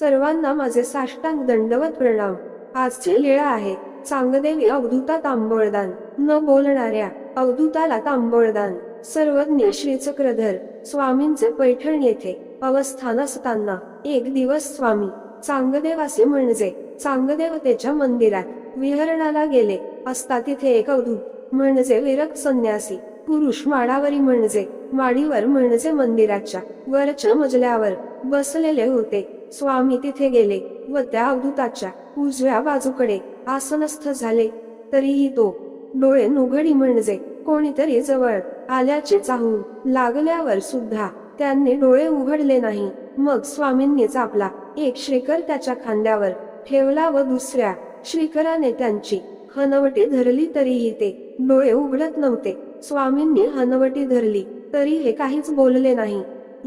सर्वांना माझे साष्टांग दंडवत प्रणाम. आजची लीळा आहे चांगदेवी अवधूता तांबोळदान. न बोलणाऱ्या अवधूताला तांबोळदान. सर्वज्ञ श्री चक्रधर स्वामींचे पैठण येथे. अवस्थान असताना एक दिवस स्वामी चांगदेवासे म्हणजे चांगदेवतेच्या मंदिरात विहरणाला गेले. असता तिथे एक अवधूत म्हणजे विरक्त संन्यासी. पुरुष माडावरी म्हणजे माडीवर म्हणजे मंदिराच्या वरच्या मजल्यावर बसलेले होते. स्वामी तिथे गेले व त्या अवधूताच्या उजव्या बाजूकडे आसनस्थ झाले. तरीही तो डोळे नुघडी म्हणजे कोणीतरी जवळ आल्याचे चाहून लागल्यावर सुद्धा त्यांनी डोळे उघडले नाही. मग स्वामींनीच आपला एक श्रीकर त्याच्या खांद्यावर ठेवला व दुसऱ्या श्रीकराने त्यांची हनवटी धरली तरीही ते डोळे उघडत नव्हते. स्वामींनी हनवटी धरली तरी हे काहीच बोलले नाही.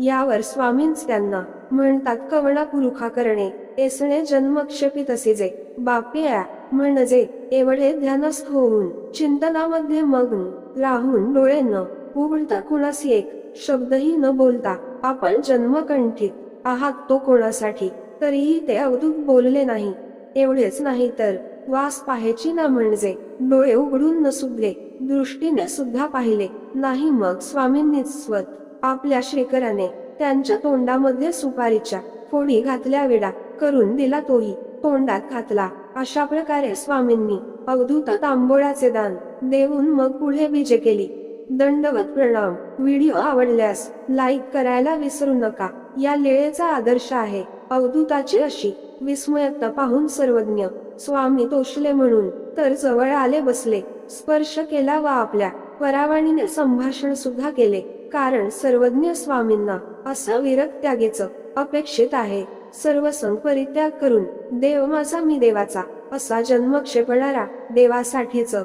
यावर स्वामींच त्यांना म्हणतात कवणा पुरुखा करणे एसणे जन्मक्षेपित असेजे बापिया म्हणजे एवढे ध्यानस्थ होऊन चिंतनामध्ये मग्न राहून डोळे न उघडता कुणासी एक शब्दही न बोलता आपण जन्मकंठित आहात तो कोणासाठी? तरीही ते अवधूत बोलले नाही. एवढेच नाही तर वास पाहायची ना म्हणजे. डोळे उघडून न सुधले दृष्टीने सुद्धा पाहिले. नाही मग स्वामींनीच स्वत आपल्या शेखराने त्यांच्या तोंडामध्ये सुपारीच्या फोडी घातल्या वेडा करून दिला तोही. तोंडात घातला. अशा प्रकारे स्वामींनी अवधूत तांबोळाचे दान देऊन मग पुढे विजय केली. दंडवत प्रणाम. व्हिडिओ आवडल्यास लाईक करायला विसरू नका. या लेळेचा आदर्श आहे. अवधूताची अशी विस्मयता पाहून सर्वज्ञ स्वामी तोषले म्हणून तर जवळ आले बसले. स्पर्श केला व आपल्या परावाणीने संभाषण सुद्धा केले. कारण सर्वज्ञ स्वामींना असं विरक्त त्यागेच अपेक्षित आहे. सर्व संग परित्याग करून देव माझा मी देवाचा असा जन्मक्षेपणारा देवासाठीच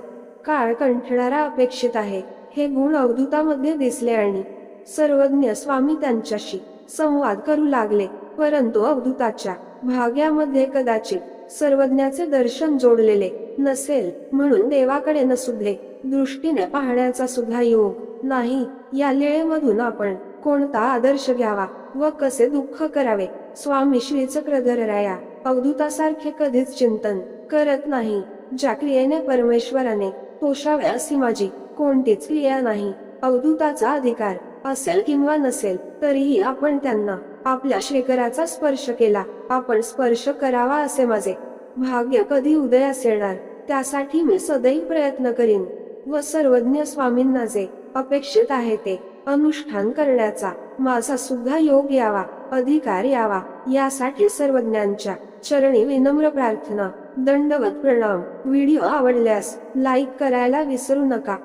काळ कंठणारा अपेक्षित आहे. हे गुण अवधूतामध्ये दिसले आणि सर्वज्ञ स्वामी त्यांच्याशी संवाद करू लागले. परंतु अवधूताच्या भाग्यामध्ये कदाचित सर्वज्ञाचे दर्शन जोडलेले नसेल म्हणून देवाकडे नसुधे दृष्टीने पाहण्याचा सुद्धा योग नाही. या लेळेमधून आपण कोणता आदर्श घ्यावा व कसे दुःख करावे? स्वामी श्री चक्रधरराया अवधूतासारखे कधीच चिंतन करत नाही. ज्या क्रियेने परमेश्वराने पोषाव्या अशी माझी कोणतीच क्रिया नाही. अवधूताचा अधिकार असेल किंवा नसेल तरीही आपण त्यांना आपल्या शेखराचा स्पर्श केला. आपण स्पर्श करावा असे माझे भाग्य कधी उदयास येणार त्यासाठी मी सदैव प्रयत्न करीन व सर्वज्ञ स्वामींना जे अपेक्षित आहे ते अनुष्ठान करण्याचा. माझा सुद्धा योग यावा अधिकार यावा यासाठी सर्वज्ञांच्या चरणी विनम्र प्रार्थना दंडवत प्रणाम. व्हिडिओ आवडल्यास लाईक करायला विसरू नका.